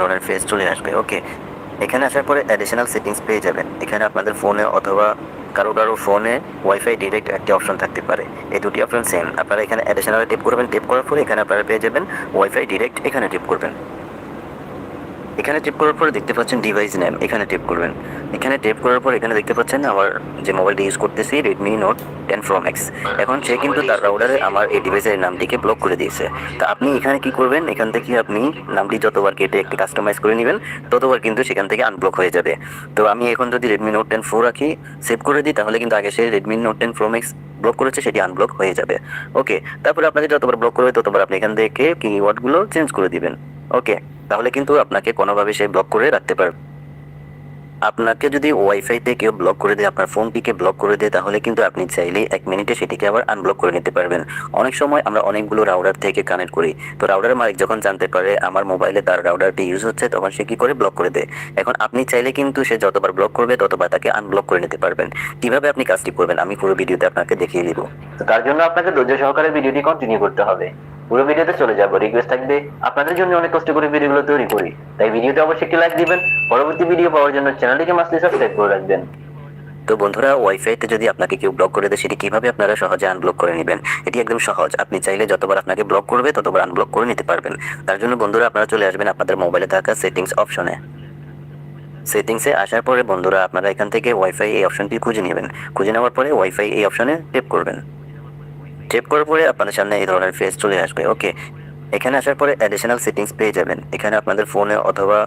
ধরনের ফেস চলে আসবে। ওকে এখানে আসার পরে অ্যাডিশনাল সেটিংস পেয়ে যাবেন। এখানে আপনাদের ফোনে অথবা কারও কারও ফোনে ওয়াইফাই ডিরেক্ট একটি অপশন থাকতে পারে। এই দুটি অপশন সেম আপনারা এখানে অ্যাডিশনাল টিপ করবেন। টিপ করার পরে এখানে আপনারা পেয়ে যাবেন ওয়াইফাই ডিরেক্ট এখানে টিপ করবেন। এখানে টিপ করার পরে দেখতে পাচ্ছেন ডিভাইস নেম এখানে টিপ করবেন। এখানে টিপ করার পর এখানে দেখতে পাচ্ছেন আমার যে মোবাইলটি ইউজ করতেছি Redmi note ten pro max এখন সে কিন্তু তার রাউডারে আমার এই ডিভাইসের নামটিকে ব্লক করে দিয়েছে। তা আপনি এখানে কি করবেন? এখান থেকে আপনি নামটি যতবার কেটে একটি কাস্টমাইজ করে নেবেন, ততবার কিন্তু সেখান থেকে আনব্লক হয়ে যাবে। তো আমি এখন যদি রেডমি নোট টেন প্রো রাখি সেভ করে দিই, তাহলে কিন্তু আগে সে Redmi note ten pro max block করেছে, সেটি আনব্লক হয়ে যাবে। ওকে তারপরে আপনাকে যতবার ব্লক করবে, ততবার আপনি এখান থেকে কিওয়ার্ডগুলো চেঞ্জ করে দিবেন। ওকে, তাহলে কিন্তু আপনাকে কোনোভাবে সে ব্লক করে রাখতে পারবে। আপনাকে যদি ওয়াইফাইতে কেউ ব্লক করে দেয়, আপনার ফোনটিকে ব্লক করে দেয়, তাহলে কিন্তু আপনি চাইলে এক মিনিটে সেটিকে আবার আনব্লক করে নিতে পারবেন। অনেক সময় আমরা অনেকগুলো রাউডার থেকে কানেক্ট করি। তো রাউডারের মালিক যখন জানতে পারে আমার মোবাইলে তার রাউডারটি ইউজ হচ্ছে, তখন সে কি করে ব্লক করে দেয়? এখন আপনি চাইলে কিন্তু সে যতবার ব্লক করবে, ততবার তাকে আনব্লক করে নিতে পারবেন। কীভাবে আপনি কাজটি করবেন? আমি পুরো ভিডিওতে আপনাকে দেখিয়ে দিব। তার জন্য আপনাকে ধৈর্য সহকারে ভিডিওটি কন্টিনিউ করতে হবে। পুরো ভিডিওতে চলে যাব। রিকোয়েস্ট থাকবে, আপনাদের জন্য অনেক কষ্ট করে ভিডিওগুলো তৈরি করি। তাই ভিডিওতে অবশ্যই একটি লাইক দিবেন, পরবর্তী ভিডিও পাওয়ার জন্য চ্যানেলটিকে মাসলি সাবস্ক্রাইব করে রাখবেন। তো বন্ধুরা ওয়াইফাইতে যদি আপনাকে কেউ ব্লক করে দেয়, সেটি কীভাবে আপনারা সহজে আনব্লক করে নেবেন? এটি একদম সহজ। আপনি চাইলে যতবার আপনাকে ব্লক করবে, ততবার আনব্লক করে নিতে পারবেন। তার জন্য বন্ধুরা, আপনারা চলে আসবেন আপনাদের মোবাইলে থাকা সেটিংস অপশনে সেটিংসে আসার পরে বন্ধুরা, আপনারা এখান থেকে ওয়াইফাই এই অপশনটি খুঁজে নেবেন। খুঁজে নেওয়ার পরে ওয়াইফাই এই অপশনে টেপ করবেন। টেপ করার পরে আপনাদের সামনে এই ধরনের ফেস চলে আসবে। ওকে এখানে আসার পরে অ্যাডিশনাল সেটিংস পেয়ে যাবেন। এখানে আপনাদের ফোনে অথবা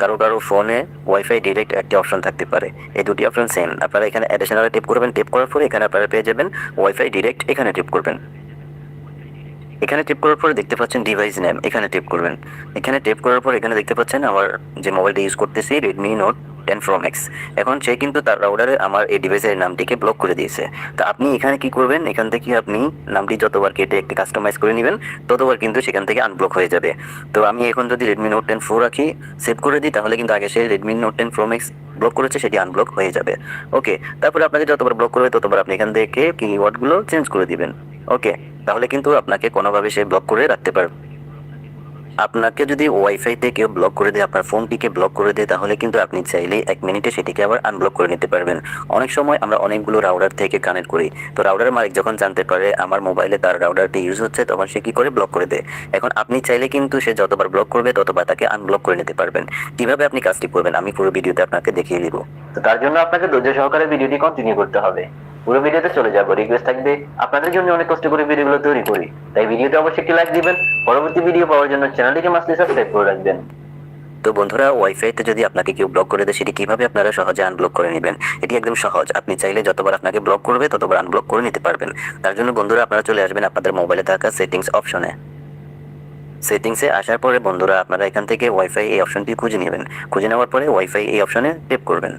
কারও কারও ফোনে ওয়াইফাই ডিরেক্ট একটি অপশন থাকতে পারে। এই দুটি অপশন সেম আপনারা এখানে অ্যাডিশনাল টিপ করবেন। টেপ করার পরে এখানে আপনারা পেয়ে যাবেন ওয়াইফাই ডিরেক্ট এখানে টিপ করবেন। এখানে টিপ করার পরে দেখতে পাচ্ছেন ডিভাইস নেম এখানে টিপ করবেন। এখানে টেপ করার পর এখানে দেখতে পাচ্ছেন আমার যে মোবাইলটা ইউজ করতেছি Redmi note ten pro max এখন সে কিন্তু তার রাউডারে আমার এই ডিভাইসের নামটিকে ব্লক করে দিয়েছে। তা আপনি এখানে কি করবেন? এখান থেকে আপনি নামটি যতবার কেটে একটি কাস্টমাইজ করে নেবেন, ততবার কিন্তু সেখান থেকে আনব্লক হয়ে যাবে। তো আমি এখন যদি রেডমি নোট টেন প্রো রাখি সেভ করে দিই, তাহলে কিন্তু আগে সে Redmi note ten pro max block করেছে, সেটি আনব্লক হয়ে যাবে। ওকে তারপরে আপনাকে যতবার ব্লক করবে, ততবার আপনি এখান থেকে কিওয়ার্ডগুলো চেঞ্জ করে দিবেন। ওকে তাহলে কিন্তু আপনাকে কোনোভাবে সে ব্লক করে রাখতে পারবে। আপনাকে যদি ওয়াইফাইতে কেউ ব্লক করে দেয়, আপনার ফোনটিকে ব্লক করে দেয়, তাহলে কিন্তু আপনি চাইলে এক মিনিটে সেটিকে আবার আনব্লক করে নিতে পারবেন। অনেক সময় আমরা অনেকগুলো রাউডার থেকে কানেক্ট করি। তো রাউডারের মালিক যখন জানতে পারে আমার মোবাইলে তার রাউডারটি ইউজ হচ্ছে, তখন সে কি করে ব্লক করে দেয়? এখন আপনি চাইলে কিন্তু সে যতবার ব্লক করবে, ততবার তাকে আনব্লক করে নিতে পারবেন। কীভাবে আপনি কাজটি করবেন? আমি পুরো ভিডিওতে আপনাকে দেখিয়ে দিব। তো তার জন্য আপনাকে ধৈর্য সহকারে ভিডিওটি কন্টিনিউ করতে হবে। পুরো ভিডিওতে চলে যাব। রিকোয়েস্ট থাকবে, আপনাদের জন্য অনেক কষ্ট করে ভিডিওগুলো তৈরি করি। তাই ভিডিওতে অবশ্যই একটি লাইক দিবেন, পরবর্তী ভিডিও পাওয়ার জন্য চ্যানেলটিকে মাসলি সাবস্ক্রাইব করে রাখবেন। তো বন্ধুরা ওয়াইফাইতে যদি আপনাকে কেউ ব্লক করে দেয়, সেটি কীভাবে আপনারা সহজে আনব্লক করে নেবেন? এটি একদম সহজ। আপনি চাইলে যতবার আপনাকে ব্লক করবে, ততবার আনব্লক করে নিতে পারবেন। তার জন্য বন্ধুরা, আপনারা চলে আসবেন আপনাদের মোবাইলে থাকা সেটিংস অপশনে সেটিংসে আসার পরে বন্ধুরা, আপনারা এখান থেকে ওয়াইফাই এই অপশনটি খুঁজে নেবেন। খুঁজে নেওয়ার পরে ওয়াইফাই এই অপশনে টেপ করবেন।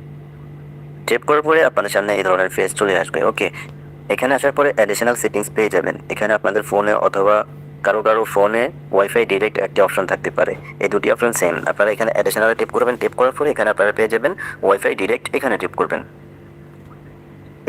টেপ করার পরে আপনাদের সামনে এই ধরনের ফেস চলে আসবে ওকে এখানে আসার পরে অ্যাডিশনাল সেটিংস পেয়ে যাবেন। এখানে আপনাদের ফোনে অথবা কারও কারও ফোনে ওয়াইফাই ডিরেক্ট একটি অপশন থাকতে পারে। এই দুটি অপশন সেম আপনারা এখানে অ্যাডিশনাল টেপ করবেন। টেপ করার পরে এখানে আপনারা পেয়ে যাবেন ওয়াইফাই ডিরেক্ট এখানে টেপ করবেন।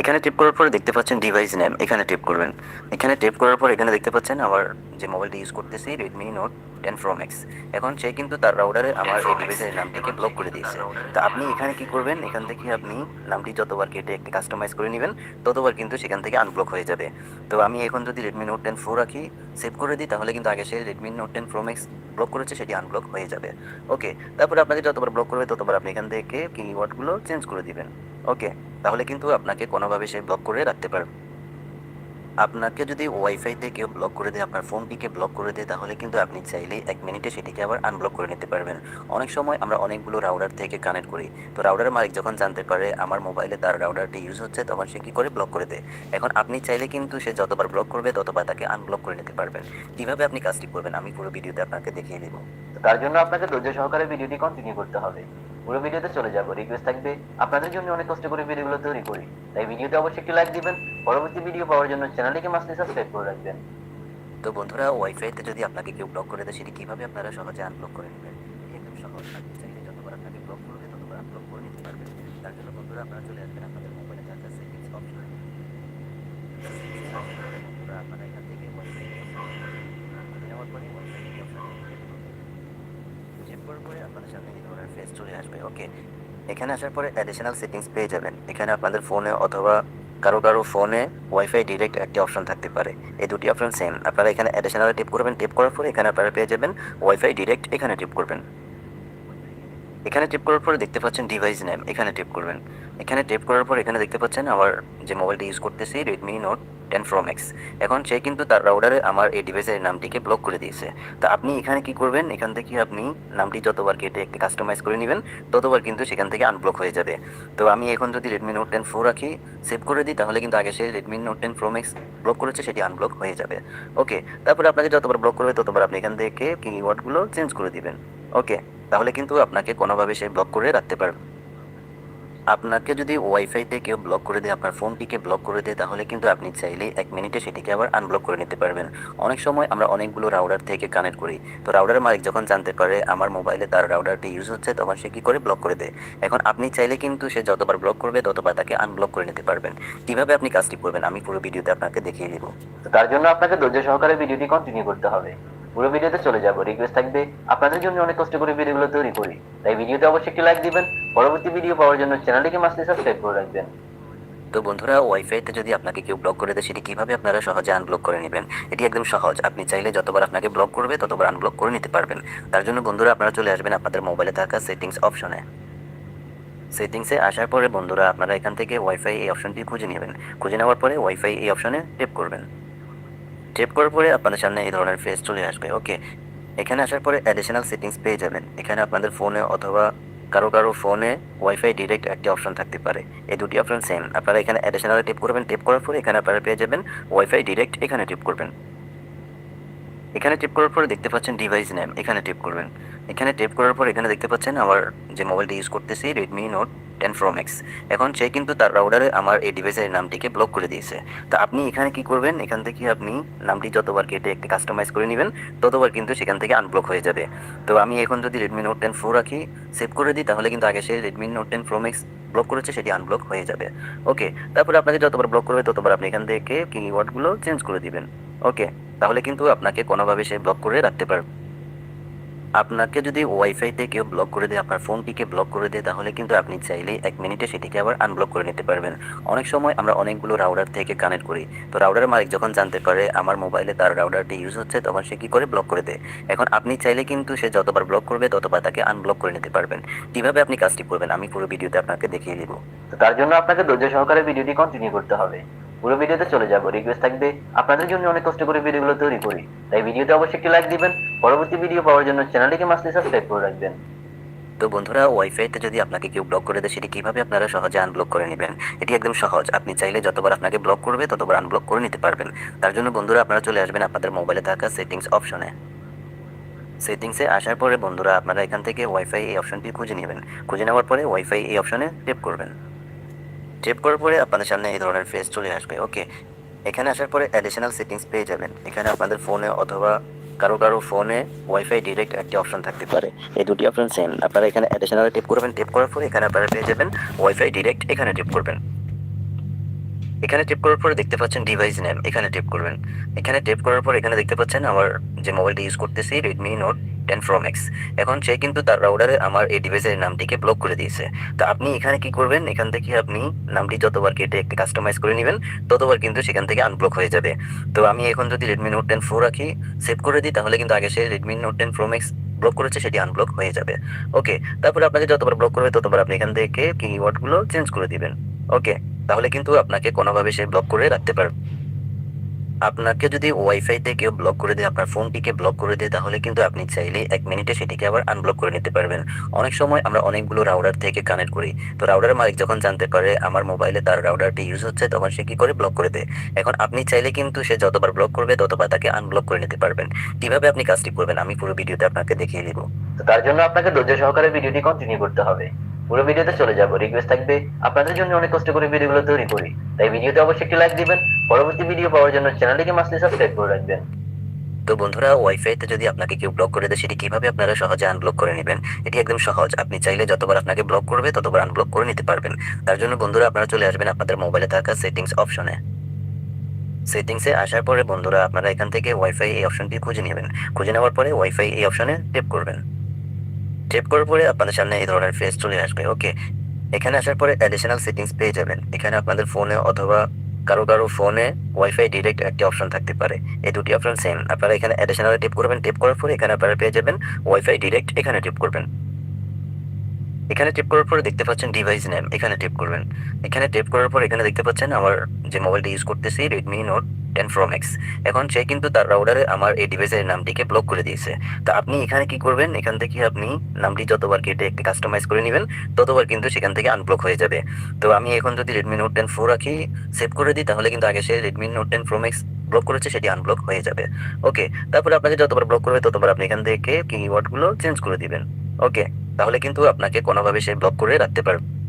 এখানে টিপ করার পরে দেখতে পাচ্ছেন ডিভাইস নেম এখানে টিপ করবেন। এখানে টিপ করার পর এখানে দেখতে পাচ্ছেন আমার যে মোবাইলটি ইউজ করতেছি Redmi note ten pro max এখন সে কিন্তু তার রাউডারে আমার এই ডিভাইসের নামটিকে ব্লক করে দিয়েছে। তো আপনি এখানে কি করবেন? এখান থেকে আপনি নামটি যতবার কেটে একটি কাস্টমাইজ করে নেবেন ততবার কিন্তু সেখান থেকে আনব্লক হয়ে যাবে। তো আমি এখন যদি রেডমি নোট টেন প্রো রাখি সেভ করে দিই তাহলে কিন্তু আগে সে Redmi note ten pro max block করেছে সেটি আনব্লক হয়ে যাবে। ওকে তারপরে আপনাকে যতবার ব্লক করবে ততবার আপনি এখান থেকে কিওয়ার্ডগুলো চেঞ্জ করে দিবেন। ওকে, তাহলে কিন্তু আপনাকে কোনোভাবে সে ব্লক করে রাখতে পারবে। আপনাকে যদি ওয়াইফাইতে কেউ ব্লক করে দেয়, আপনার ফোনটিকে ব্লক করে দেয়, তাহলে কিন্তু আপনি চাইলেই এক মিনিটে সেটিকে আবার আনব্লক করে নিতে পারবেন। অনেক সময় আমরা অনেকগুলো রাউডার থেকে কানেক্ট করি। তো রাউডারের মালিক যখন জানতে পারে আমার মোবাইলে তার রাউডারটি ইউজ হচ্ছে, তখন সে কী করে ব্লক করে দেয়? এখন আপনি চাইলে কিন্তু সে যতবার ব্লক করবে, ততবার তাকে আনব্লক করে নিতে পারবেন। কীভাবে আপনি কাজটি করবেন? আমি পুরো ভিডিওতে আপনাকে দেখিয়ে দিব। তার জন্য আপনাকে ধৈর্য সহকারে ভিডিওটি কন্টিনিউ করতে হবে। পুরো ভিডিওতে চলে যাব। রিকোয়েস্ট থাকবে, আপনাদের জন্য অনেক কষ্ট করে ভিডিওগুলো তৈরি করি। তাই ভিডিওতে অবশ্যই একটি লাইক দিবেন, পরবর্তী ভিডিও পাওয়ার জন্য চ্যানেলটিকে মাসলি সাবস্ক্রাইব করে রাখবেন। তো বন্ধুরা ওয়াইফাইতে যদি আপনাকে কেউ ব্লক করে দেয়, সেটি কীভাবে আপনারা সহজে আনব্লক করে নেবেন? একদম সহজ চাইলে যতবার আপনাকে ব্লক করবে, ততবার আনব্লক করে নিতে পারবেন। তার জন্য বন্ধুরা, আপনারা চলে আসবেন আপনাদের মোবাইলে থাকা সেটিংস অপশনে আপনারা এখান থেকে ওয়াইফাই ওয়াইফাই অপশনে পরে আপনাদের সামনে এই চলে আসবে ওকে এখানে আসার পরে অ্যাডিশনাল সেটিংস পেয়ে যাবেন। এখানে আপনাদের ফোনে অথবা কারও কারও ফোনে ওয়াইফাই ডিরেক্ট একটি অপশন থাকতে পারে। এই দুটি অপশন সেম আপনারা এখানে অ্যাডিশনাল টিপ করবেন। টিপ করার পরে এখানে আপনারা পেয়ে যাবেন ওয়াইফাই ডিরেক্ট এখানে টিপ করবেন। এখানে টিপ করার পরে দেখতে পাচ্ছেন ডিভাইস নেম এখানে টিপ করবেন। এখানে টিপ করার পর এখানে দেখতে পাচ্ছেন আমার যে মোবাইলটি ইউজ করতেছি Redmi note ten pro max এখন সে কিন্তু তার রাউডারে আমার এই ডিভাইসের নামটিকে ব্লক করে দিয়েছে। তা আপনি এখানে কি করবেন? এখান থেকে আপনি নামটি যতবার কেটে একটি কাস্টমাইজ করে নেবেন, ততবার কিন্তু সেখান থেকে আনব্লক হয়ে যাবে। তো আমি এখন যদি রেডমি নোট টেন প্রো রাখি সেভ করে দিই, তাহলে কিন্তু আগে সে Redmi note ten pro max block করেছে, সেটি আনব্লক হয়ে যাবে। ওকে তারপরে আপনাকে যতবার ব্লক করবে ততবার আপনি এখান থেকে কিওয়ার্ডগুলো চেঞ্জ করে দিবেন। ওকে তাহলে কিন্তু আপনাকে কোনোভাবে সে ব্লক করে রাখতে পারবে। আপনাকে যদি ওয়াইফাইতে কেউ ব্লক করে দেয়, আপনার ফোনটিকে ব্লক করে দেয়, তাহলে কিন্তু আপনি চাইলে এক মিনিটে সেটিকে আবার আনব্লক করে নিতে পারবেন। অনেক সময় আমরা অনেকগুলো রাউডার থেকে কানেক্ট করি। তো রাউডারের মালিক যখন জানতে পারে আমার মোবাইলে তার রাউডারটি ইউজ হচ্ছে, তখন সে কী করে ব্লক করে দেয়? এখন আপনি চাইলে কিন্তু সে যতবার ব্লক করবে, ততবার তাকে আনব্লক করে নিতে পারবেন। কীভাবে আপনি কাজটি করবেন? আমি পুরো ভিডিওতে আপনাকে দেখিয়ে দিব। তার জন্য আপনাকে ধৈর্য সহকারে ভিডিওটি কন্টিনিউ করতে হবে। পুরো ভিডিওতে চলে যাব। রিকোয়েস্ট থাকবে, আপনাদের জন্য অনেক কষ্ট করে ভিডিওগুলো তৈরি করি। তাই ভিডিওতে অবশ্যই একটি লাইক দিবেন, পরবর্তী ভিডিও পাওয়ার জন্য চ্যানেলটিকে মাসলে সাবস্ক্রাইব করে রাখবেন। তো বন্ধুরা ওয়াইফাইতে যদি আপনাকে কেউ ব্লক করে দেয়, সেটি কীভাবে আপনারা সহজে আনব্লক করে নেবেন? এটি একদম সহজ। আপনি চাইলে যতবার আপনাকে ব্লক করবে, ততবার আনব্লক করে নিতে পারবেন। তার জন্য বন্ধুরা, আপনারা চলে আসবেন আপনাদের মোবাইলে থাকা সেটিংস অপশনে সেটিংসে আসার পরে বন্ধুরা, আপনারা এখান থেকে ওয়াইফাই এই অপশনটি খুঁজে নেবেন। খুঁজে নেওয়ার পরে ওয়াইফাই এই অপশনে টেপ করবেন। টেপ করার পরে আপনাদের সামনে এই ধরনের ফেস চলে আসবে। ওকে এখানে আসার পরে অ্যাডিশনাল সেটিংস পেয়ে যাবেন। এখানে আপনাদের ফোনে অথবা কারও কারও ফোনে ওয়াইফাই ডিরেক্ট একটি অপশন থাকতে পারে। এই দুটি অপশন সেম আপনারা এখানে অ্যাডিশনাল টিপ করবেন। টিপ করার পরে এখানে আপনারা পেয়ে যাবেন ওয়াইফাই ডিরেক্ট এখানে টিপ করবেন। এখানে টিপ করার পরে দেখতে পাচ্ছেন ডিভাইস নেম এখানে টিপ করবেন। এখানে টিপ করার পর এখানে দেখতে পাচ্ছেন আমার যে মোবাইলটি ইউজ করতেছি Redmi note ten pro max এখন সে কিন্তু তার রাউডারে আমার এই ডিভাইসের নামটিকে ব্লক করে দিয়েছে। তো আপনি এখানে কি করবেন? এখান থেকে আপনি নামটি যতবার কেটে একটি কাস্টমাইজ করে নেবেন, ততবার কিন্তু সেখান থেকে আনব্লক হয়ে যাবে। তো আমি এখন যদি রেডমি নোট টেন প্রো রাখি সেভ করে দিই, তাহলে কিন্তু আগে সে Redmi note ten pro max block করেছে, সেটি আনব্লক হয়ে যাবে। ওকে তারপরে আপনাকে যতবার ব্লক করবে, ততবার আপনি এখান থেকে কিওয়ার্ডগুলো চেঞ্জ করে দিবেন। ওকে তাহলে কিন্তু আপনাকে কোনোভাবে সে ব্লক করে রাখতে পারবে আপনাকে যদি ওয়াইফাইতে কেউ ব্লক করে দেয়, আপনার ফোনটিকে ব্লক করে দেয়, তাহলে কিন্তু আপনি চাইলে এক মিনিটে সেটিকে আবার আনব্লক করে নিতে পারবেন। অনেক সময় আমরা অনেকগুলো রাউডার থেকে কানেক্ট করি। তো রাউডারের মালিক যখন জানতে পারে আমার মোবাইলে তার রাউডারটি ইউজ হচ্ছে, তখন সে কী করে ব্লক করে দেয়? এখন আপনি চাইলে কিন্তু সে যতবার ব্লক করবে, ততবার তাকে আনব্লক করে নিতে পারবেন। কীভাবে আপনি কাজটি করবেন? আমি পুরো ভিডিওতে আপনাকে দেখিয়ে দিব। তো তার জন্য আপনাকে ধৈর্য সহকারে ভিডিওটি কন্টিনিউ করতে হবে। পুরো ভিডিওতে চলে যাব। রিকোয়েস্ট থাকবে, আপনাদের জন্য অনেক কষ্ট করে ভিডিওগুলো তৈরি করি। তাই ভিডিওতে অবশ্যই একটি লাইক দিবেন, পরবর্তী ভিডিও পাওয়ার জন্য চ্যানেলটিকে মাসলে সাবস্ক্রাইব করে রাখবেন। তো বন্ধুরা ওয়াইফাইতে যদি আপনাকে কেউ ব্লক করে দেয়, সেটি কীভাবে আপনারা সহজে আনব্লক করে নেবেন? এটি একদম সহজ। আপনি চাইলে যতবার আপনাকে ব্লক করবে, ততবার আনব্লক করে নিতে পারবেন। তার জন্য বন্ধুরা, আপনারা চলে আসবেন আপনাদের মোবাইলে থাকা সেটিংস অপশনে সেটিংসে আসার পরে বন্ধুরা, আপনারা এখান থেকে ওয়াইফাই এই অপশনটি খুঁজে নেবেন। খুঁজে নেওয়ার পরে ওয়াইফাই এই অপশনে টেপ করবেন। টেপ করার পরে আপনাদের সামনে এই ধরনের ফেস চলে আসবে ওকে এখানে আসার পরে অ্যাডিশনাল সেটিংস পেয়ে যাবেন। এখানে আপনাদের ফোনে অথবা কারও কারও ফোনে ওয়াইফাই ডিরেক্ট একটি অপশন থাকতে পারে। এই দুটি অপশন সেম আপনারা এখানে অ্যাডিশনাল টিপ করবেন। টিপ করার পরে এখানে আপনারা পেয়ে যাবেন ওয়াইফাই ডিরেক্ট এখানে টিপ করবেন। এখানে টিপ করার পরে দেখতে পাচ্ছেন ডিভাইস নেম এখানে টিপ করবেন। এখানে টিপ করার পর এখানে দেখতে পাচ্ছেন আমার যে মোবাইলটি ইউজ করতেছি Redmi note ten pro max এখন সে কিন্তু তার রাউডারে আমার এই ডিভাইসের নামটিকে ব্লক করে দিয়েছে। তো আপনি এখানে কি করবেন? এখান থেকে আপনি নামটি যতবার কেটে একটি কাস্টমাইজ করে নেবেন, ততবার কিন্তু সেখান থেকে আনব্লক হয়ে যাবে। তো আমি এখন যদি রেডমি নোট টেন প্রো রাখি সেভ করে দিই, তাহলে কিন্তু আগে সে Redmi note ten pro max block করেছে, সেটি আনব্লক হয়ে যাবে। ওকে তারপরে আপনাকে যতবার ব্লক করবে, ততবার আপনি এখান থেকে কিওয়ার্ডগুলো চেঞ্জ করে দিবেন। ওকে তাহলে কিন্তু আপনাকে কোনোভাবে সে ব্লক করে রাখতে পারবে আপনাকে যদি ওয়াইফাইতে কেউ ব্লক করে দেয়, আপনার ফোনটিকে ব্লক করে দেয়, তাহলে কিন্তু আপনি চাইলে এক মিনিটে সেটিকে আবার আনব্লক করে নিতে পারবেন। অনেক সময় আমরা অনেকগুলো রাউডার থেকে কানেক্ট করি। তো রাউডারের মালিক যখন জানতে পারে আমার মোবাইলে তার রাউডারটি ইউজ হচ্ছে, তখন সে কি করে ব্লক করে দেয়? এখন আপনি চাইলে কিন্তু সে যতবার ব্লক করবে, ততবার তাকে আনব্লক করে নিতে পারবেন। কীভাবে আপনি কাজটি করবেন? আমি পুরো ভিডিওতে আপনাকে দেখিয়ে দিব। তো তার জন্য আপনাকে ধৈর্য সহকারে ভিডিওটি কন্টিনিউ করতে হবে। পুরো ভিডিওতে চলে যাব। রিকোয়েস্ট থাকবে, আপনাদের জন্য অনেক কষ্ট করে ভিডিওগুলো তৈরি করি। তাই ভিডিওতে অবশ্যই একটি লাইক দিবেন, পরবর্তী ভিডিও পাওয়ার জন্য চ্যানেলটিকে মাসলে সাবস্ক্রাইব করে রাখবেন। তো বন্ধুরা ওয়াইফাইতে যদি আপনাকে কেউ ব্লক করে দেয়, সেটি কীভাবে আপনারা সহজে আনব্লক করে নেবেন? এটি একদম সহজ। আপনি চাইলে যতবার আপনাকে ব্লক করবে, ততবার আনব্লক করে নিতে পারবেন। তার জন্য বন্ধুরা, আপনারা চলে আসবেন আপনাদের মোবাইলে থাকা সেটিংস অপশনে সেটিংসে আসার পরে বন্ধুরা, আপনারা এখান থেকে ওয়াইফাই এই অপশনটি খুঁজে নেবেন। খুঁজে নেওয়ার পরে ওয়াইফাই এই অপশনে টেপ করবেন। টেপ করার পরে আপনাদের সামনে এই ধরনের ফেস চলে আসবে ওকে এখানে আসার পরে অ্যাডিশনাল সেটিংস পেয়ে যাবেন। এখানে আপনাদের ফোনে অথবা কারও কারও ফোনে ওয়াইফাই ডিরেক্ট একটি অপশন থাকতে পারে। এই দুটি অপশন সেম আপনারা এখানে অ্যাডিশনাল টেপ করবেন। টেপ করার পরে এখানে আপনারা পেয়ে যাবেন ওয়াইফাই ডিরেক্ট এখানে টেপ করবেন। এখানে টেপ করার পরে দেখতে পাচ্ছেন ডিভাইস নেম এখানে টেপ করবেন। এখানে টেপ করার পর এখানে দেখতে পাচ্ছেন আমার যে মোবাইলটা ইউজ করতেছি Redmi note ten pro max এখন সে কিন্তু তার রাউডারে আমার এই ডিভাইসের নামটিকে ব্লক করে দিয়েছে। তো আপনি এখানে কি করবেন? এখান থেকে আপনি নামটি যতবার কেটে একটি কাস্টমাইজ করে নেবেন, ততবার কিন্তু সেখান থেকে আনব্লক হয়ে যাবে। তো আমি এখন যদি রেডমি নোট টেন প্রো রাখি সেভ করে দিই, তাহলে কিন্তু আগে সে Redmi note ten pro max block করেছে, সেটি আনব্লক হয়ে যাবে। ওকে তারপরে আপনাকে যতবার ব্লক করবে, ততবার আপনি এখান থেকে কিওয়ার্ডগুলো চেঞ্জ করে দিবেন। ওকে তাহলে কিন্তু আপনাকে কোনোভাবে সে ব্লক করে রাখতে পারবে।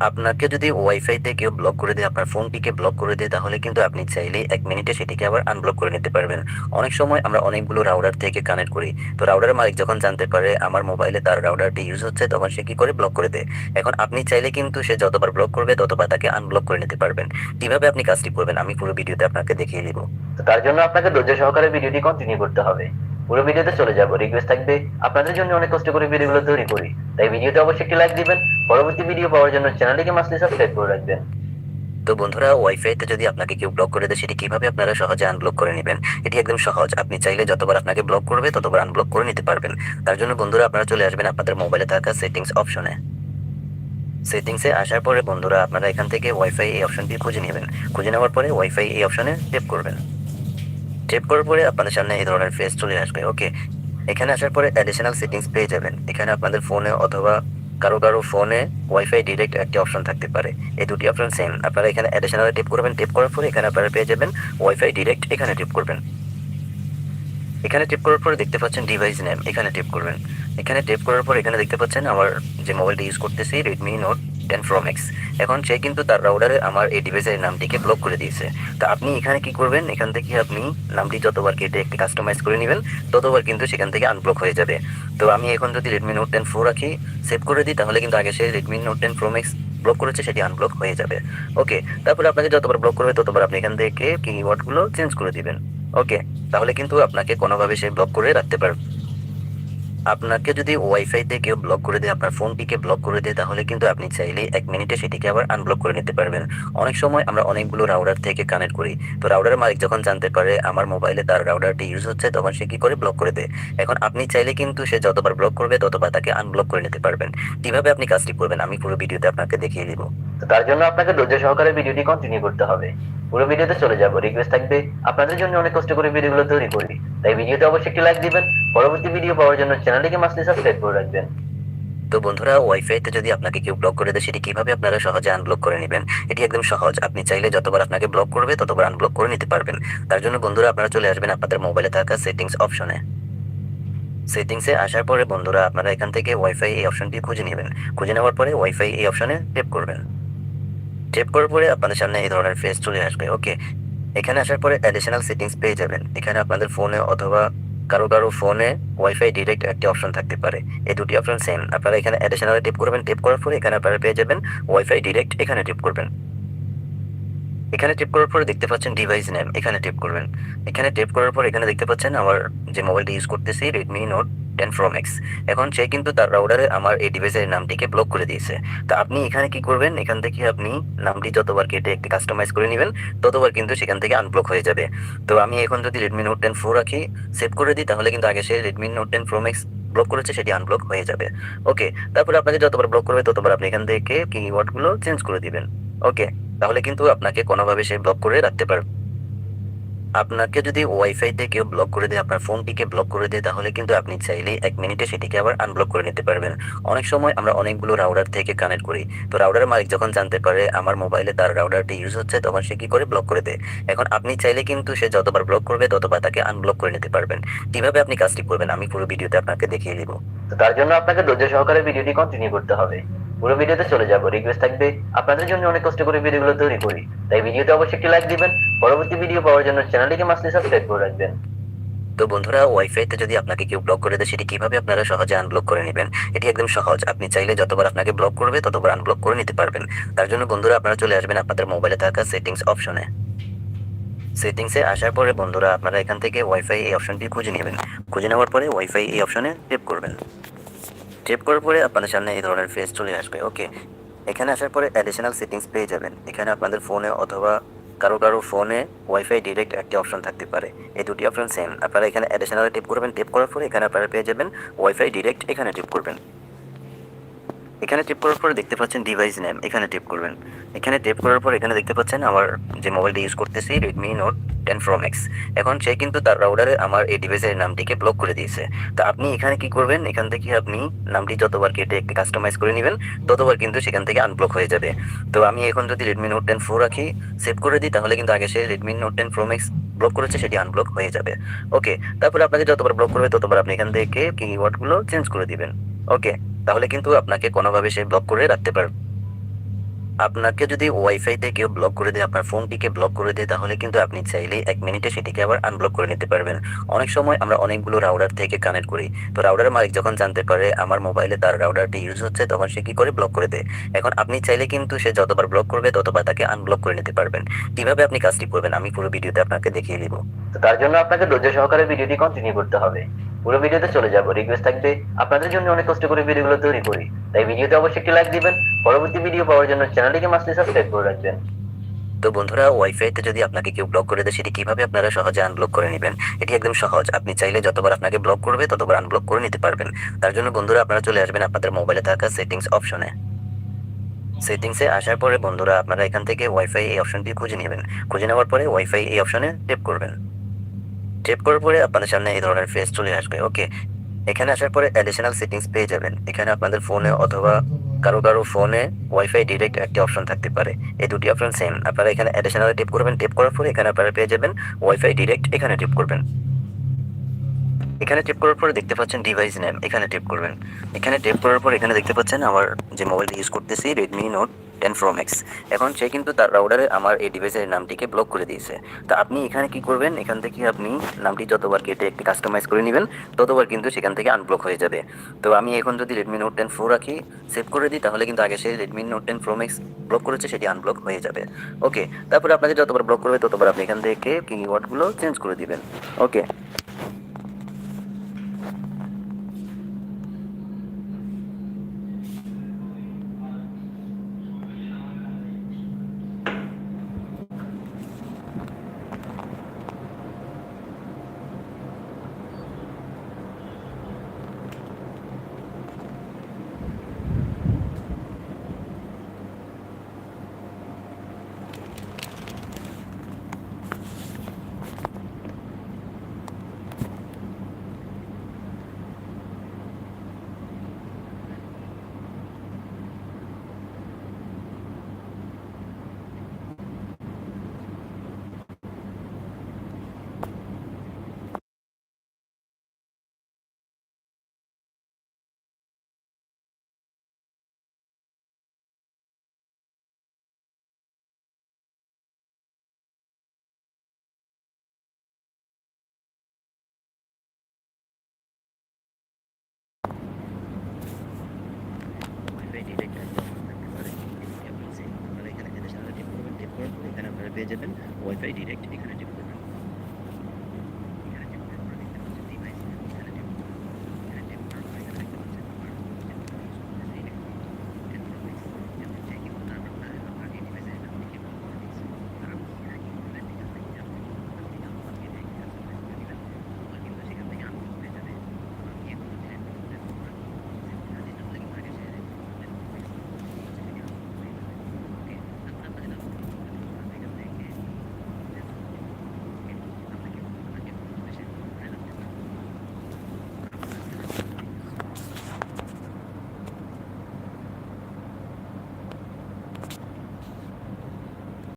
আপনাকে যদি ওয়াইফাইতে কেউ ব্লক করে দেয়, আপনার ফোনটিকে ব্লক করে দেয়, তাহলে কিন্তু আপনি চাইলে এক মিনিটে সেটিকে আবার আনব্লক করে নিতে পারবেন। অনেক সময় আমরা অনেকগুলো রাউডার থেকে কানেক্ট করি। তো রাউডারের মালিক যখন জানতে পারে আমার মোবাইলে তার রাউডারটি ইউজ হচ্ছে, তখন সে কি করে ব্লক করে দেয়? এখন আপনি চাইলে কিন্তু সে যতবার ব্লক করবে, ততবার তাকে আনব্লক করে নিতে পারবেন। কীভাবে আপনি কাজটি করবেন? আমি পুরো ভিডিওতে আপনাকে দেখিয়ে দিব। তার জন্য আপনাকে ধৈর্য সহকারে ভিডিওটি কন্টিনিউ করতে হবে। পুরো ভিডিওতে চলে যাব। রিকোয়েস্ট থাকবে, আপনাদের জন্য অনেক কষ্ট করে ভিডিওগুলো তৈরি করি। তাই ভিডিওতে অবশ্যই একটি লাইক দিবেন, পরবর্তী ভিডিও পাওয়ার জন্য চ্যানেলটিকে মাসলি সাবস্ক্রাইব করে রাখবেন। তো বন্ধুরা ওয়াইফাইতে যদি আপনাকে কেউ ব্লক করে দেয়, সেটি কীভাবে আপনারা সহজে আনব্লক করে নেবেন? এটি একদম সহজ। আপনি চাইলে যতবার আপনাকে ব্লক করবে, ততবার আনব্লক করে নিতে পারবেন। তার জন্য বন্ধুরা, আপনারা চলে আসবেন আপনাদের মোবাইলে থাকা সেটিংস অপশনে সেটিংসে আসার পরে বন্ধুরা, আপনারা এখান থেকে ওয়াইফাই এই অপশনটি খুঁজে নেবেন। খুঁজে নেওয়ার পরে ওয়াইফাই এই অপশনে টেপ করবেন। টেপ করার পরে আপনাদের সামনে এই ধরনের ফেস চলে আসবে ওকে এখানে আসার পরে অ্যাডিশনাল সেটিংস পেয়ে যাবেন। এখানে আপনাদের ফোনে অথবা কারও কারও ফোনে ওয়াইফাই ডিরেক্ট একটি অপশন থাকতে পারে। এই দুটি অপশন সেম আপনারা এখানে অ্যাডিশনাল টেপ করবেন। টেপ করার পরে এখানে আপনারা পেয়ে যাবেন ওয়াইফাই ডিরেক্ট এখানে টেপ করবেন। এখানে টেপ করার পরে দেখতে পাচ্ছেন ডিভাইস নেম এখানে টেপ করবেন। এখানে টেপ করার পর এখানে দেখতে পাচ্ছেন আমার যে মোবাইলটি ইউজ করতেছি Redmi note ten pro max এখন সে কিন্তু তার রাউডারে আমার এই ডিভাইসের নামটিকে ব্লক করে দিয়েছে। তো আপনি এখানে কি করবেন? এখান থেকে আপনি নামটি যতবার কেটে একটি কাস্টমাইজ করে নেবেন, ততবার কিন্তু সেখান থেকে আনব্লক হয়ে যাবে। তো আমি এখন যদি রেডমি নোট টেন প্রো রাখি সেভ করে দিই, তাহলে কিন্তু আগে সে Redmi note ten pro max block করেছে, সেটি আনব্লক হয়ে যাবে। ওকে তারপরে আপনাকে যতবার ব্লক করবে, ততবার আপনি এখান থেকে কিওয়ার্ডগুলো চেঞ্জ করে দিবেন। ওকে তাহলে কিন্তু আপনাকে কোনোভাবে সে ব্লক করে রাখতে পারবে আপনাকে যদি ওয়াইফাইতে কেউ ব্লক করে দেয়, আপনার ফোনটিকে ব্লক করে দেয়, তাহলে কিন্তু আপনি চাইলে এক মিনিটে সেটিকে আবার আনব্লক করে নিতে পারবেন। অনেক সময় আমরা অনেকগুলো রাউডার থেকে কানেক্ট করি। তো রাউডারের মালিক যখন জানতে পারে আমার মোবাইলে তার রাউডারটি ইউজ হচ্ছে, তখন সে কি করে ব্লক করে দেয়? এখন আপনি চাইলে কিন্তু সে যতবার ব্লক করবে, ততবার তাকে আনব্লক করে নিতে পারবেন। কীভাবে আপনি কাজটি করবেন, আমি পুরো ভিডিওতে আপনাকে দেখিয়ে দিব। তো তার জন্য আপনাকে ধৈর্য সহকারে ভিডিওটি কন্টিনিউ করতে হবে। পুরো ভিডিওতে চলে যাব। রিকোয়েস্ট থাকবে, আপনাদের জন্য অনেক কষ্ট করে ভিডিওগুলো তৈরি করি। তাই ভিডিওতে অবশ্যই একটি লাইক দিবেন, পরবর্তী ভিডিও পাওয়ার জন্য চ্যানেলটিকে মাসলি সাবস্ক্রাইব করে রাখবেন। তো বন্ধুরা ওয়াইফাইতে যদি আপনাকে কেউ ব্লক করে দেয়, সেটি কীভাবে আপনারা সহজে আনব্লক করে নেবেন? এটি একদম সহজ। আপনি চাইলে যতবার আপনাকে ব্লক করবে, ততবার আনব্লক করে নিতে পারবেন। তার জন্য বন্ধুরা, আপনারা চলে আসবেন আপনাদের মোবাইলে থাকা সেটিংস অপশনে সেটিংসে আসার পরে বন্ধুরা, আপনারা এখান থেকে ওয়াইফাই এই অপশনটি খুঁজে নেবেন। খুঁজে নেওয়ার পরে ওয়াইফাই এই অপশনে টেপ করবেন। টেপ করার পরে আপনাদের সামনে এই ধরনের ফেস চলে আসবে ওকে এখানে আসার পরে অ্যাডিশনাল সেটিংস পেয়ে যাবেন। এখানে আপনাদের ফোনে অথবা কারও কারও ফোনে ওয়াইফাই ডিরেক্ট একটি অপশন থাকতে পারে। এই দুটি অপশন সেম আপনারা এখানে অ্যাডিশনাল টিপ করবেন। টেপ করার পরে এখানে আপনারা পেয়ে যাবেন ওয়াইফাই ডিরেক্ট এখানে টিপ করবেন। এখানে টেপ করার পরে দেখতে পাচ্ছেন ডিভাইস নেম এখানে টেপ করবেন। এখানে টেপ করার পর এখানে দেখতে পাচ্ছেন আমার যে মোবাইলটা ইউজ করতেছি Redmi note ten pro max এখন সে কিন্তু তার রাউডারে আমার এই ডিভাইসের নামটিকে ব্লক করে দিয়েছে। তো আপনি এখানে কি করবেন, এখান থেকে আপনি নামটি যতবার কেটে একটি কাস্টমাইজ করে নেবেন, ততবার কিন্তু সেখান থেকে আনব্লক হয়ে যাবে। তো আমি এখন যদি রেডমি নোট টেন প্রো রাখি সেভ করে দিই, তাহলে কিন্তু আগে সে Redmi note ten pro max block করেছে, সেটি আনব্লক হয়ে যাবে। ওকে তারপরে আপনাকে যতবার ব্লক করবে, ততবার আপনি এখান থেকে কিওয়ার্ডগুলো চেঞ্জ করে দিবেন। ওকে তাহলে কিন্তু আপনাকে কোনোভাবে সে ব্লক করে রাখতে পারবে। আপনাকে যদি ওয়াইফাইতে কেউ ব্লক করে দেয়, আপনার ফোনটিকে ব্লক করে দেয়, তাহলে কিন্তু আপনি চাইলে এক মিনিটে সেটিকে আবার আনব্লক করে নিতে পারবেন। অনেক সময় আমরা অনেকগুলো রাউডার থেকে কানেক্ট করি। তো রাউডারের মালিক যখন জানতে পারে আমার মোবাইলে তার রাউডারটি ইউজ হচ্ছে, তখন সে কি করে ব্লক করে দেয়? এখন আপনি চাইলে কিন্তু সে যতবার ব্লক করবে, ততবার তাকে আনব্লক করে নিতে পারবেন। কীভাবে আপনি কাজটি করবেন, আমি পুরো ভিডিওতে আপনাকে দেখিয়ে দিব। তার জন্য আপনাকে ধৈর্য সহকারে ভিডিওটি কন্টিনিউ করতে হবে। পুরো ভিডিওতে চলে যাব। রিকোয়েস্ট থাকবে, আপনাদের জন্য অনেক কষ্ট করে ভিডিওগুলো তৈরি করি। তাই ভিডিওতে অবশ্যই একটি লাইক দিবেন, পরবর্তী ভিডিও পাওয়ার জন্য চ্যানেলটিকে মাসলি সাবস্ক্রাইব করে রাখবেন। তো বন্ধুরা ওয়াইফাইতে যদি আপনাকে কেউ ব্লক করে দেয়, সেটি কীভাবে আপনারা সহজে আনব্লক করে নেবেন? এটি একদম সহজ। আপনি চাইলে যতবার আপনাকে ব্লক করবে, ততবার আনব্লক করে নিতে পারবেন। তার জন্য বন্ধুরা, আপনারা চলে আসবেন আপনাদের মোবাইলে থাকা সেটিংস অপশনে সেটিংসে আসার পরে বন্ধুরা, আপনারা এখান থেকে ওয়াইফাই এই অপশনটি খুঁজে নেবেন। খুঁজে নেওয়ার পরে ওয়াইফাই এই অপশনে টেপ করবেন। টেপ করার পরে আপনাদের সামনে এই ধরনের ফেস চলে আসবে ওকে এখানে আসার পরে অ্যাডিশনাল সেটিংস পেয়ে যাবেন। এখানে আপনাদের ফোনে অথবা কারও কারও ফোনে ওয়াইফাই ডিরেক্ট একটি অপশন থাকতে পারে। এই দুটি অপশন সেম আপনারা এখানে অ্যাডিশনাল টিপ করবেন। টিপ করার পরে এখানে আপনারা পেয়ে যাবেন ওয়াইফাই ডিরেক্ট এখানে টিপ করবেন। এখানে টেপ করার পরে দেখতে পাচ্ছেন ডিভাইস নেম এখানে টেপ করবেন। এখানে টেপ করার পর এখানে দেখতে পাচ্ছেন আমার যে মোবাইলটা ইউজ করতেছি Redmi note ten pro max এখন সে কিন্তু তার রাউডারে আমার এই ডিভাইসের নামটিকে ব্লক করে দিয়েছে। তো আপনি এখানে কি করবেন, এখান থেকে আপনি নামটি যতবার কেটে কাস্টমাইজ করে নেবেন, ততবার কিন্তু সেখান থেকে আনব্লক হয়ে যাবে। তো আমি এখন যদি রেডমি নোট টেন প্রো রাখি সেভ করে দিই, তাহলে কিন্তু আগে সে Redmi note ten pro max block করেছে, সেটি আনব্লক হয়ে যাবে। ওকে তারপরে আপনাকে যতবার ব্লক করবে, ততবার আপনি এখান থেকে কিওয়ার্ডগুলো চেঞ্জ করে দিবেন। ওকে তাহলে কিন্তু আপনাকে কোনোভাবে সে ব্লক করে রাখতে পারবে। আপনাকে যদি ওয়াইফাইতে কেউ ব্লক করে দেয়, আপনার ফোনটিকে ব্লক করে দেয়, তাহলে কিন্তু আপনি চাইলেই এক মিনিটে সেটিকে আবার আনব্লক করে নিতে পারবেন। অনেক সময় আমরা অনেকগুলো রাউডার থেকে কানেক্ট করি। তো রাউডারের মালিক যখন জানতে পারে আমার মোবাইলে তার রাউডারটি ইউজ হচ্ছে, তখন সে কি করে ব্লক করে দেয়? এখন আপনি চাইলে কিন্তু সে যতবার ব্লক করবে, ততবার তাকে আনব্লক করে নিতে পারবেন। কীভাবে আপনি কাজটি করবেন? আমি পুরো ভিডিওতে আপনাকে দেখিয়ে দিব। তো তার জন্য আপনাকে ধৈর্য সহকারে ভিডিওটি কন্টিনিউ করতে হবে। পুরো ভিডিওতে চলে যাব। রিকোয়েস্ট থাকবে, আপনাদের জন্য অনেক কষ্ট করে ভিডিওগুলো তৈরি করি। তাই ভিডিওতে অবশ্যই একটি লাইক দিবেন, পরবর্তী ভিডিও পাওয়ার জন্য চ্যানেলটিকে মাস্টলি সাবস্ক্রাইব করে রাখবেন। তো বন্ধুরা ওয়াইফাইতে যদি আপনাকে কেউ ব্লক করে দেয়, সেটি কীভাবে আপনারা সহজে আনব্লক করে নেবেন? এটি একদম সহজ। আপনি চাইলে যতবার আপনাকে ব্লক করবে, ততবার আনব্লক করে নিতে পারবেন। তার জন্য বন্ধুরা, আপনারা চলে আসবেন আপনাদের মোবাইলে থাকা সেটিংস অপশনে সেটিংসে আসার পরে বন্ধুরা, আপনারা এখান থেকে ওয়াইফাই এই অপশনটি খুঁজে নেবেন। খুঁজে নেওয়ার পরে ওয়াইফাই এই অপশনে টেপ করবেন। টেপ করার পরে আপনাদের সামনে এই ধরনের ফেস চলে আসবে ওকে এখানে আসার পরে অ্যাডিশনাল সেটিংস পেয়ে যাবেন। এখানে আপনাদের ফোনে অথবা কারও কারও ফোনে ওয়াইফাই ডিরেক্ট একটি অপশন থাকতে পারে। এই দুটি অপশন সেম আপনারা এখানে অ্যাডিশনাল টেপ করবেন। টেপ করার পরে এখানে আপনারা পেয়ে যাবেন ওয়াইফাই ডিরেক্ট এখানে টেপ করবেন। এখানে টেপ করার পরে দেখতে পাচ্ছেন ডিভাইস নেম এখানে টেপ করবেন। এখানে টেপ করার পর এখানে দেখতে পাচ্ছেন আমার যে মোবাইলটা ইউজ করতেছি Redmi note ten pro max এখন সে কিন্তু তার রাউডারে আমার এই ডিভাইসের নামটিকে ব্লক করে দিয়েছে। তো আপনি এখানে কি করবেন? এখান থেকে আপনি নামটি যতবার কেটে একটি কাস্টমাইজ করে নেবেন, ততবার কিন্তু সেখান থেকে আনব্লক হয়ে যাবে। তো আমি এখন যদি রেডমি নোট টেন প্রো রাখি সেভ করে দিই, তাহলে কিন্তু আগে সে Redmi note ten pro max block করেছে, সেটি আনব্লক হয়ে যাবে। ওকে তারপরে আপনাকে যতবার ব্লক করবে, ততবার আপনি এখান থেকে কিওয়ার্ডগুলো চেঞ্জ করে দিবেন। ওকে পেয়ে যাবেন ওয়াইফাই ডিরেক্ট এখানে